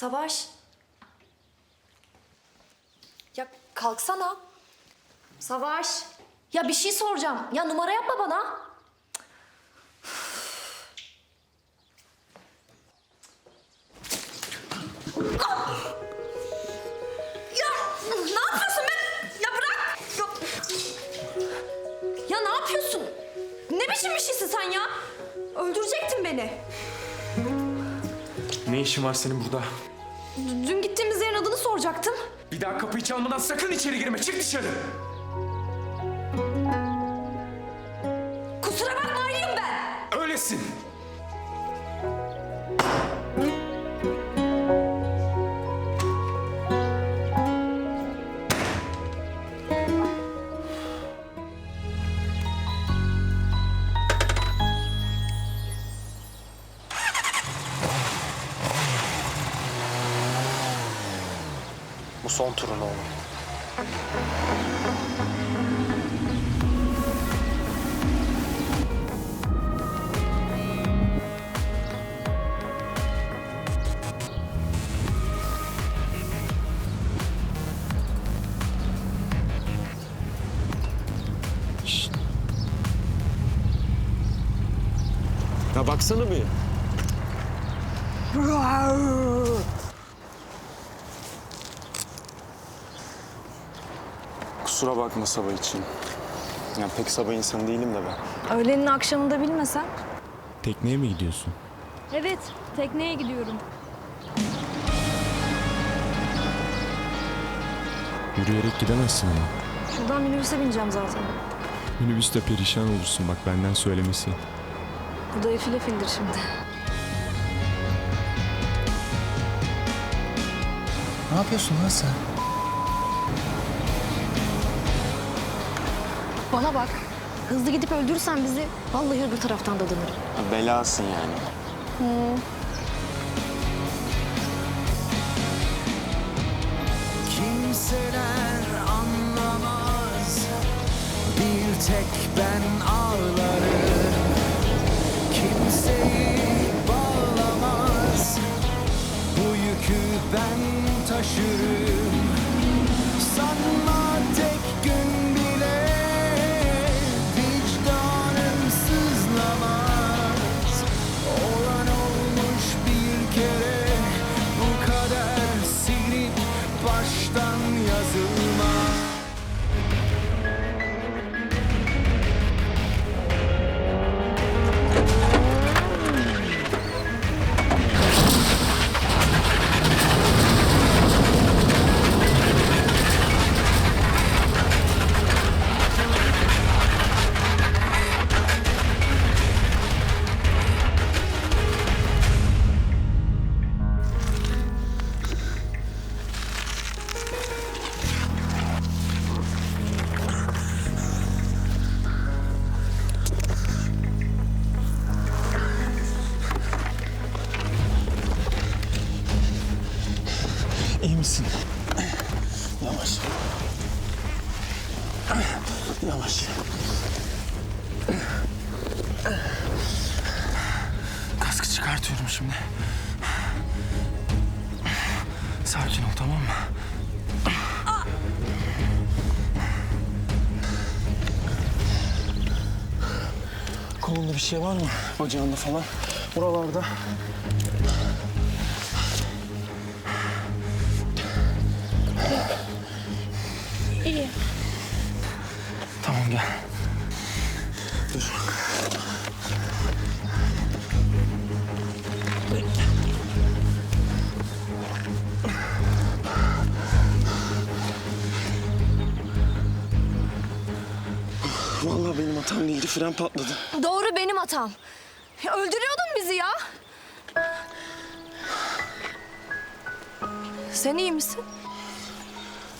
Savaş. Ya kalksana. Savaş. Ya bir şey soracağım. Ya numara yapma bana. Ya ne yapıyorsun be? Ya bırak. Ya, ya ne yapıyorsun? Ne biçim bir şeysin sen ya? Ne işin var senin burada? D- Dün gittiğimiz yerin adını soracaktım. Bir daha kapıyı çalmadan sakın içeri girme. Çık dışarı. Kusura bakma ayıyım ben. Öylesin. Son turun oğlum. Ya baksana bir. Kusura bakma sabah için. Ya pek sabah insanı değilim de ben. Öğlenin akşamında bilmesen. Tekneye mi gidiyorsun? Evet, tekneye gidiyorum. Yürüyerek gidemezsin ama. Şuradan minibüse bineceğim zaten. Minibüste perişan olursun bak benden söylemesi. Bu da efil efildir şimdi. Ne yapıyorsun lan sen? Bana bak. Hızlı gidip öldürürsen bizi vallahi öbür taraftan da dönerim. Ya belasın yani. Kimseler anlamaz Bir tek ben ağlarım Kimseyi İyi misin? Yavaş. Yavaş. Kaskı çıkartıyorum şimdi. Sakin ol tamam mı? Kolunda bir şey var mı? Bacağında falan. Buralarda. İyi. Tamam gel. Dur. Vallahi benim hatam değildi. Fren patladı. Doğru benim hatam. Ya Öldürüyordun bizi ya. Sen iyi misin?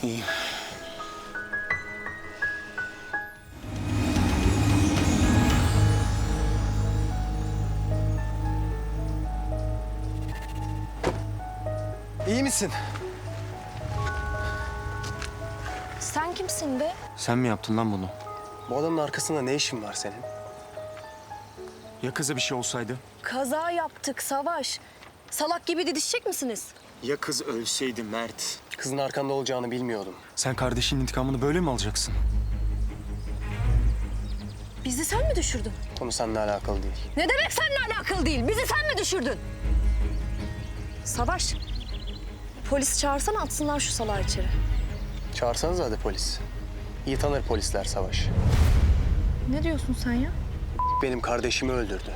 İyi. İyi misin? Sen kimsin be? Sen mi yaptın lan bunu? Bu adamın arkasında ne işin var senin? Ya kıza bir şey olsaydı? Kaza yaptık Savaş. Salak gibi didişecek misiniz? Ya kız ölseydi Mert? Kızın arkanda olacağını bilmiyordum. Sen kardeşinin intikamını böyle mi alacaksın? Bizi sen mi düşürdün? Konu seninle alakalı değil. Ne demek seninle alakalı değil? Bizi sen mi düşürdün? Savaş. Polis çağırsana atsınlar şu salağı içeri. Çağırsanız hadi polis. İyi tanır polisler Savaş. Ne diyorsun sen ya? Benim kardeşimi öldürdü.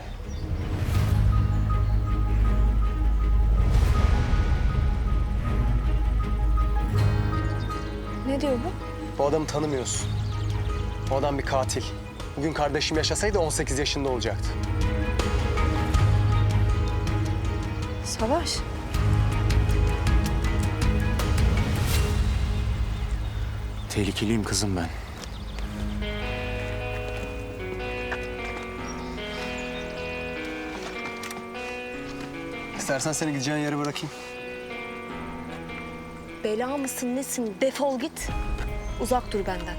Ne diyor bu? Bu adamı tanımıyorsun. Bu adam bir katil. Bugün kardeşim yaşasaydı 18 yaşında olacaktı. Savaş. Tehlikeliyim kızım ben. İstersen seni gideceğin yere bırakayım bela mısın nesin? Defol git. Uzak dur benden.